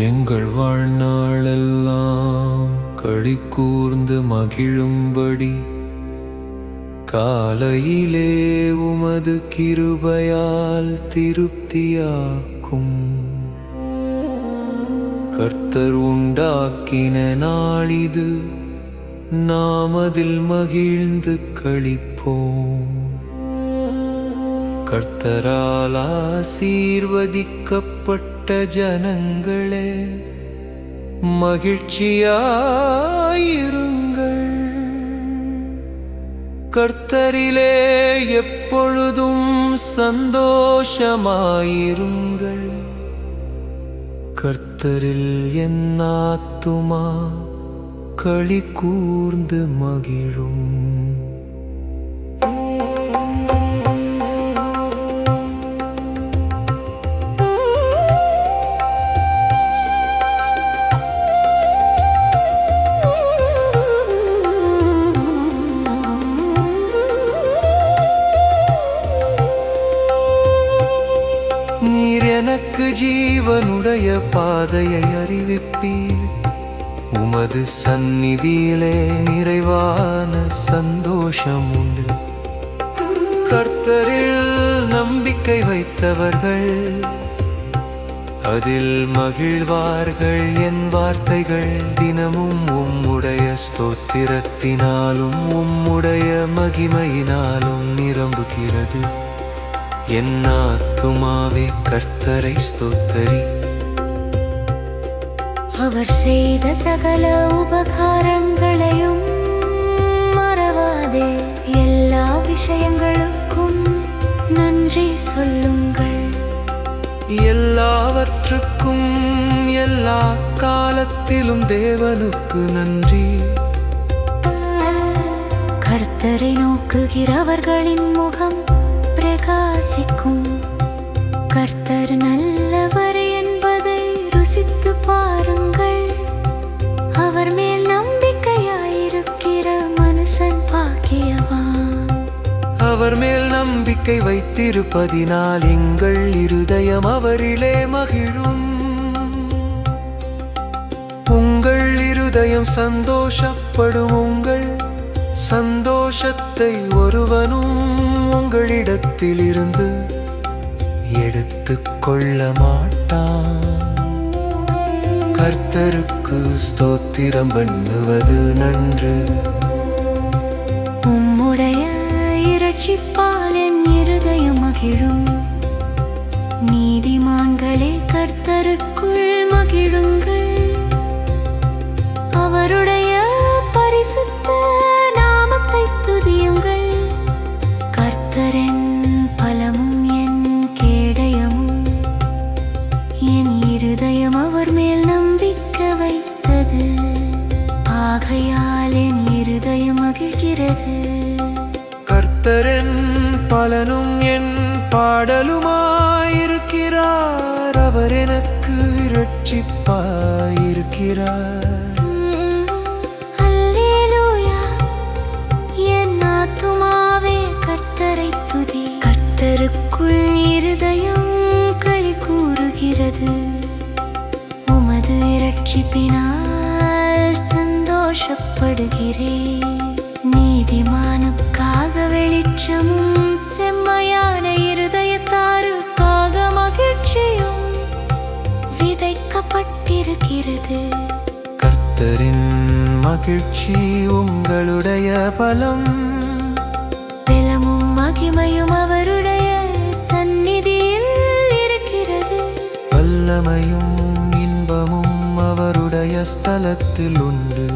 எங்கள் வாழ்நாளெல்லாம் கழிக்கூர்ந்து மகிழும்படி காலையிலே உமது கிருபையால் திருப்தியாக்கும். கர்த்தர் உண்டாக்கின நாளிது நாம் அதில் மகிழ்ந்து கழிப்போம் கர்த்தரால் ஆசீர்வதிக்கப்பட்ட பட்ட ஜனங்களே மகிழ்ச்சியாயிருங்கள். கர்த்தரிலே எப்பொழுதும் சந்தோஷமாயிருங்கள். கர்த்தரில் என் ஆத்துமா களி கூர்ந்து மகிழும். நீர் எனக்கு ஜீவனுடைய பாதையை அறிவிப்பீர். உமது சந்நிதியிலே நிறைவான சந்தோஷம் உண்டு கர்த்தரில் நம்பிக்கை வைத்தவர்கள் அதில் மகிழ்வார்கள் என் வார்த்தைகள். தினமும் உம்முடைய ஸ்தோத்திரத்தினாலும் உம்முடைய மகிமையினாலும் நிரம்புகிறது. என் ஆத்துமாவே கர்த்தரை ஸ்தோத்தரி. அவர் செய்த சகல உபகாரங்களையும் மறவாதே. எல்லா விஷயங்களுக்கும் நன்றி சொல்லுங்கள். எல்லாவற்றுக்கும் எல்லா காலத்திலும் தேவனுக்கு நன்றி. கர்த்தரை நோக்குகிறவர்களின் முகம் பிரகாசிக்கும் கர்த்தர் நல்லவர் என்பதை ருசித்து பாருங்கள். அவர் மேல் நம்பிக்கையாயிருக்கிற மனுஷன் பாக்கியவான். அவர் மேல் நம்பிக்கை வைத்திருப்பதினால் எங்கள் இருதயம் அவரிலே மகிழும். உங்கள் இருதயம் சந்தோஷப்படும். உங்கள் சந்தோஷத்தை ஒருவனும் உங்களிடத்தில் இருந்து எடுத்துக் கொள்ள மாட்டான். கர்த்தருக்கு ஸ்தோத்திரம் பண்ணுவது நன்று. உம்முடைய இரட்சிப்பால் என் இருதயம் மகிழும். நீதிமான்கள் ஆகையால் என் இருதயம் மகிழ்கிறது. கர்த்தரின் பலனும் என் பாடலுமாயிருக்கிறார். அவர் எனக்கு இரட்சிப்பாயிருக்கிறார். கர்த்தருக்குள் இருதயம் களி கூறுகிறது. உமது இரட்சிப்பினால் சந்தோஷப்படுகிறேன் நீதிமானுக்காக வெளிச்சமும் செம்மையான இருதயத்தாருக்காக மகிழ்ச்சியும் விதைக்கப்பட்டிருக்கிறது. கர்த்தரின் மகிழ்ச்சி உங்களுடைய பலம். பலமும் மகிமையும் அவருடைய சந்நிதியில் இருக்கிறது. வல்லமையும் இன்பமும் அவருடைய ஸ்தலத்தில் உண்டு.